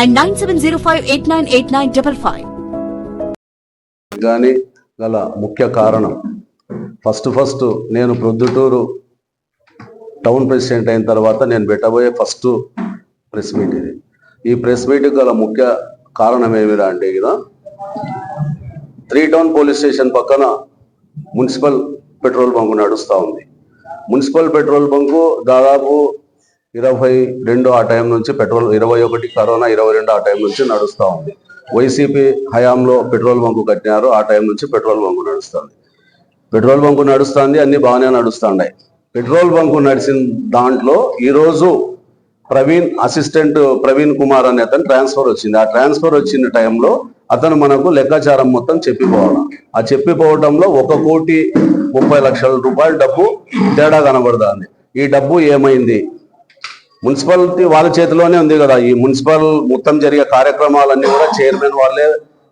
and nine seven zero five eight nine eight nine double five కానీ గల ముఖ్య కారణం. ఫస్ట్ ఫస్ట్ నేను ప్రొద్దుటూరు టౌన్ ప్రెసిడెంట్ అయిన తర్వాత నేను పెట్టబోయే ఫస్ట్ ప్రెస్ మీట్ ఇది. ఈ ప్రెస్ మీట్ గల ముఖ్య కారణం ఏమిరా అంటే కదా త్రీ టౌన్ పోలీస్ స్టేషన్ పక్కన మున్సిపల్ పెట్రోల్ బంక్ నడుస్తూ ఉంది. మున్సిపల్ పెట్రోల్ బంకు దాదాపు ఇరవై రెండు ఆ టైం నుంచి పెట్రోల్ ఇరవై ఒకటి కరోనా ఇరవై రెండు ఆ టైం నుంచి నడుస్తూ ఉంది. వైసీపీ హయాంలో పెట్రోల్ బంకు కట్టినారు ఆ టైం నుంచి పెట్రోల్ బంకు నడుస్తుంది. పెట్రోల్ బంకు నడుస్తుంది అన్ని బాగానే నడుస్తున్నాయి పెట్రోల్ బంకు నడిచిన దాంట్లో ఈరోజు ప్రవీణ్ అసిస్టెంట్ ప్రవీణ్ కుమార్ అనే అతను ట్రాన్స్ఫర్ వచ్చింది. ఆ ట్రాన్స్ఫర్ వచ్చిన టైంలో అతను మనకు లెక్కాచారం మొత్తం చెప్పిపోవడం. ఆ చెప్పిపోవడంలో ఒక కోటి ముప్పై లక్షల రూపాయల డబ్బు తేడా కనబడుతుంది. ఈ డబ్బు ఏమైంది? మున్సిపాలిటీ వాళ్ళ చేతిలోనే ఉంది కదా. ఈ మున్సిపల్ మొత్తం జరిగే కార్యక్రమాలన్నీ కూడా చైర్మన్ వాళ్ళే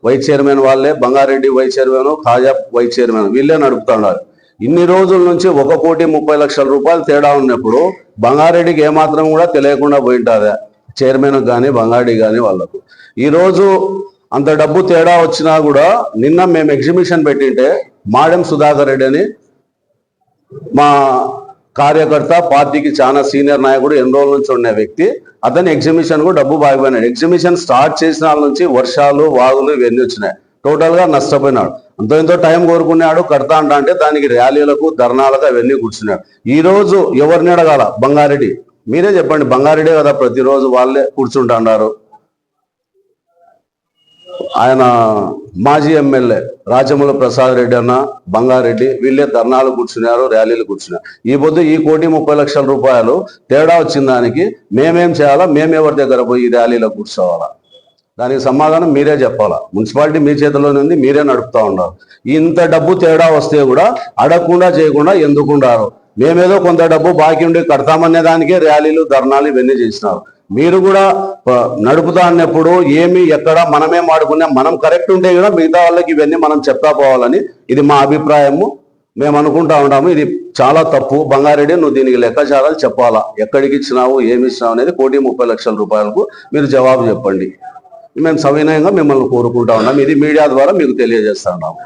వైస్ చైర్మన్ వాళ్ళే Bangareddy vice chairman Khaja vice chairman వీళ్ళే నడుపుతున్నారు. ఇన్ని రోజుల నుంచి ఒక కోటి ముప్పై లక్షల రూపాయలు తేడా ఉన్నప్పుడు బంగారెడ్డికి ఏమాత్రం కూడా తెలియకుండా పోయింటుంది చైర్మన్ కానీ బంగారెడ్డి కానీ వాళ్ళకు. ఈరోజు అంత డబ్బు తేడా వచ్చినా కూడా నిన్న మేము ఎగ్జిబిషన్ పెట్టింటే మాడెం సుధాకర్ రెడ్డి అని మా కార్యకర్త పార్టీకి చాలా సీనియర్ నాయకుడు ఎన్ని రోజుల నుంచి ఉన్న వ్యక్తి అతని ఎగ్జిబిషన్కు డబ్బు బాగిపోయినాడు ఎగ్జిబిషన్ స్టార్ట్ చేసిన వాళ్ళ నుంచి వర్షాలు వాగులు ఇవన్నీ వచ్చినాయి. టోటల్గా నష్టపోయినాడు. అంత ఎంతో టైం కోరుకున్నాడు కడతా అంట అంటే దానికి ర్యాలీలకు ధర్నాలకు అవన్నీ కూర్చున్నాడు. ఈ రోజు ఎవరిని అడగాల? బంగారెడ్డి. మీరే చెప్పండి బంగారెడ్డి కదా ప్రతిరోజు వాళ్ళే కూర్చుంటున్నారు ఆయన మాజీ ఎమ్మెల్యే రాజముల ప్రసాద్ రెడ్డి అన్న బంగారెడ్డి వీళ్ళే ధర్నాలు కూర్చున్నారు ర్యాలీలు కూర్చున్నారు. ఈ పొద్దు ఈ కోటి ముప్పై లక్షల రూపాయలు తేడా వచ్చిన దానికి మేమేం చేయాలా? మేమెవరి దగ్గర పోయి ఈ ర్యాలీలో కూర్చోవాలా? దానికి సమాధానం మీరే చెప్పాలా? మున్సిపాలిటీ మీ చేతిలోనే ఉంది మీరే నడుపుతా ఉన్నారు ఇంత డబ్బు తేడా వస్తే కూడా అడగకుండా చేయకుండా ఎందుకుండారు మేమేదో కొంత డబ్బు బాకీ ఉండి కడతామనే దానికే ర్యాలీలు ధర్నాలు ఇవన్నీ చేసినారు. మీరు కూడా నడుపుతా అన్నప్పుడు ఏమి ఎక్కడ మనమే వాడుకున్నా మనం కరెక్ట్ ఉంటే కూడా మిగతా వాళ్ళకి ఇవన్నీ మనం చెప్తా పోవాలని ఇది మా అభిప్రాయము. మేము అనుకుంటా ఉంటాము ఇది చాలా తప్పు. బంగారెడ్డి నువ్వు దీనికి లెక్కచారాలు చెప్పాలా? ఎక్కడికి ఇచ్చినావు ఏమి ఇచ్చినావు అనేది కోటి ముప్పై లక్షల రూపాయలకు మీరు జవాబు చెప్పండి. మేము సవినయంగా మిమ్మల్ని కోరుకుంటా ఉన్నాం. ఇది మీడియా ద్వారా మీకు తెలియజేస్తా ఉన్నాము